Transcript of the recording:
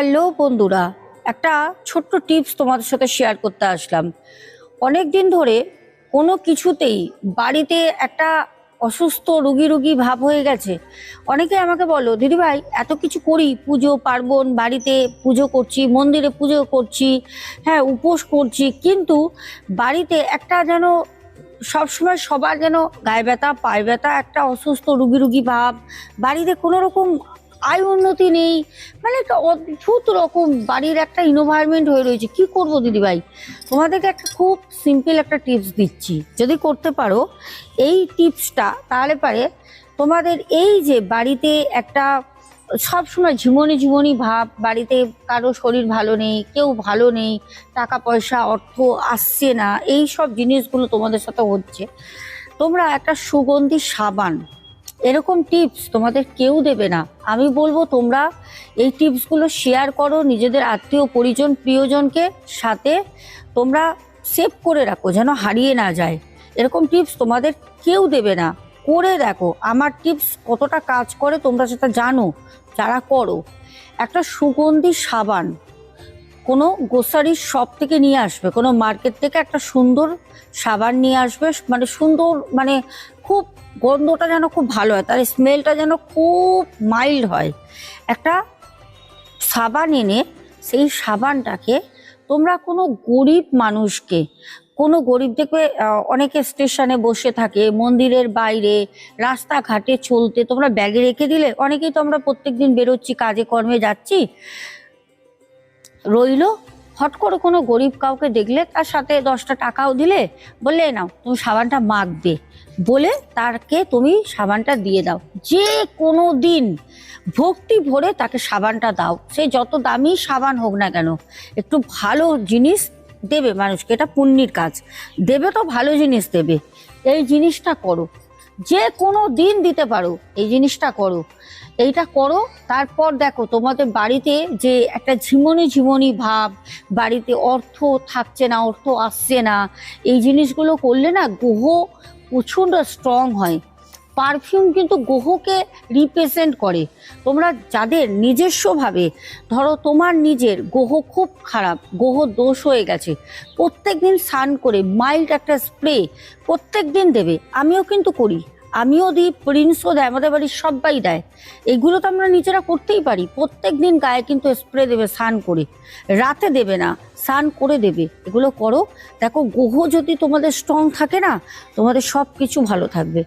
Hello বন্ধুরা, একটা ছোট্ট টিপস তোমাদের সাথে শেয়ার করতে আসলাম। অনেক দিন ধরে কোনো কিছুতেই বাড়িতে একটা অসুস্থ রুগী রুগী ভাব হয়ে গেছে। অনেকে আমাকে বলো দিদিভাই এত কিছু করি, পুজো, পার্বণ, বাড়িতে পুজো করছি, মন্দিরে পুজো করছি হ্যাঁ উপোস করছি, কিন্তু বাড়িতে একটা যেন সবসময় সবার যেন গায়ে ব্যথা, পায়ে ব্যথা, একটা অসুস্থ রুগী রুগী ভাব, বাড়িতে কোনো রকম আয় উন্নতি নেই। মানে একটা অদ্ভুত রকম বাড়ির একটা ইনভায়রনমেন্ট হয়ে রয়েছে। কি করব দিদিভাই? তোমাদেরকে একটা খুব সিম্পল একটা টিপস দিচ্ছি। যদি করতে পারো, এই টিপসটা তাহলে পারে তোমাদের এই যে বাড়িতে একটা সবসময় ঝিমনি ঝিমনি ভাব, বাড়িতে কারও শরীর ভালো নেই, কেউ ভালো নেই, টাকা পয়সা, অর্থ আসছে না, এই সব জিনিসগুলো তোমাদের সাথে হচ্ছে। তোমরা একটা সুগন্ধি সাবান এরকম টিপস তোমাদের কেউ দেবে না। আমি বলব তোমরা এই টিপসগুলো শেয়ার করো নিজেদের আত্মীয়, পরিজন, প্রিয়জনকে সাথে তোমরা সেভ করে রাখো যেন হারিয়ে না যায়। এরকম টিপস তোমাদের কেউ দেবে না। করে দেখো আমার টিপস কতটা কাজ করে তোমরা সেটা জানো, যারা করো। একটা সুগন্ধি সাবান। কোনো গ্রোসারি শপ থেকে নিয়ে আসবে, কোনো মার্কেট থেকে একটা সুন্দর সাবান নিয়ে আসবে মানে সুন্দর মানে খুব গন্ধটা যেন খুব ভালো হয়, তার স্মেলটা যেন খুব মাইল্ড হয়। একটা সাবান এনে সেই সাবানটাকে তোমরা কোনো গরিব মানুষকে, কোনো গরিব দেখবে অনেকে স্টেশনে বসে থাকে, মন্দিরের বাইরে, রাস্তাঘাটে চলতে তোমরা ব্যাগে রেখে দিলে, অনেকেই তো আমরা প্রত্যেকদিন বেরোচ্ছি, কাজে কর্মে যাচ্ছি রইল। হট করে কোনো গরিব কাউকে দেখলে তার সাথে দশটা টাকাও দিলে, বললে, নাও, তুমি সাবানটা মাখবে বলে তাকে তুমি সাবানটা দিয়ে দাও। যে কোনো দিন ভক্তি ভরে তাকে সাবানটা দাও। সে যত দামি সাবান হোক না কেন, একটু ভালো জিনিস দেবে মানুষকে। এটা পুণ্যির কাজ। দেবে তো ভালো জিনিস দেবে। এই জিনিসটা করো। যে কোনো দিন দিতে পারো, এই জিনিসটা করো। এইটা করো, তারপর দেখো তোমাদের বাড়িতে যে একটা ঝিমনি ঝিমনি ভাব, বাড়িতে অর্থ থাকছে না, অর্থ আসছে না, এই জিনিসগুলো করলে না গ্রহ প্রচণ্ড স্ট্রং হয়। পারফিউম কিন্তু গ্রহকে রিপ্রেজেন্ট করে। তোমরা যাদের নিজস্বভাবে, ধরো তোমার নিজের গ্রহ খুব খারাপ গ্রহ দোষ হয়ে গেছে প্রত্যেক দিন স্নান করে মাইল্ড একটা স্প্রে প্রত্যেক দিন দেবে। আমিও কিন্তু করি। আমিও দিই প্রিন্সও দেয়, আমাদের বাড়ির সবাই দেয়। এগুলো তো আমরা নিজেরা করতেই পারি। প্রত্যেক দিন গায়ে কিন্তু স্প্রে দেবে স্নান করে। রাতে দেবে না, স্নান করে দেবে। এগুলো করো। দেখো গ্রহ যদি তোমাদের স্ট্রং থাকে না, তোমাদের সব কিছু ভালো থাকবে।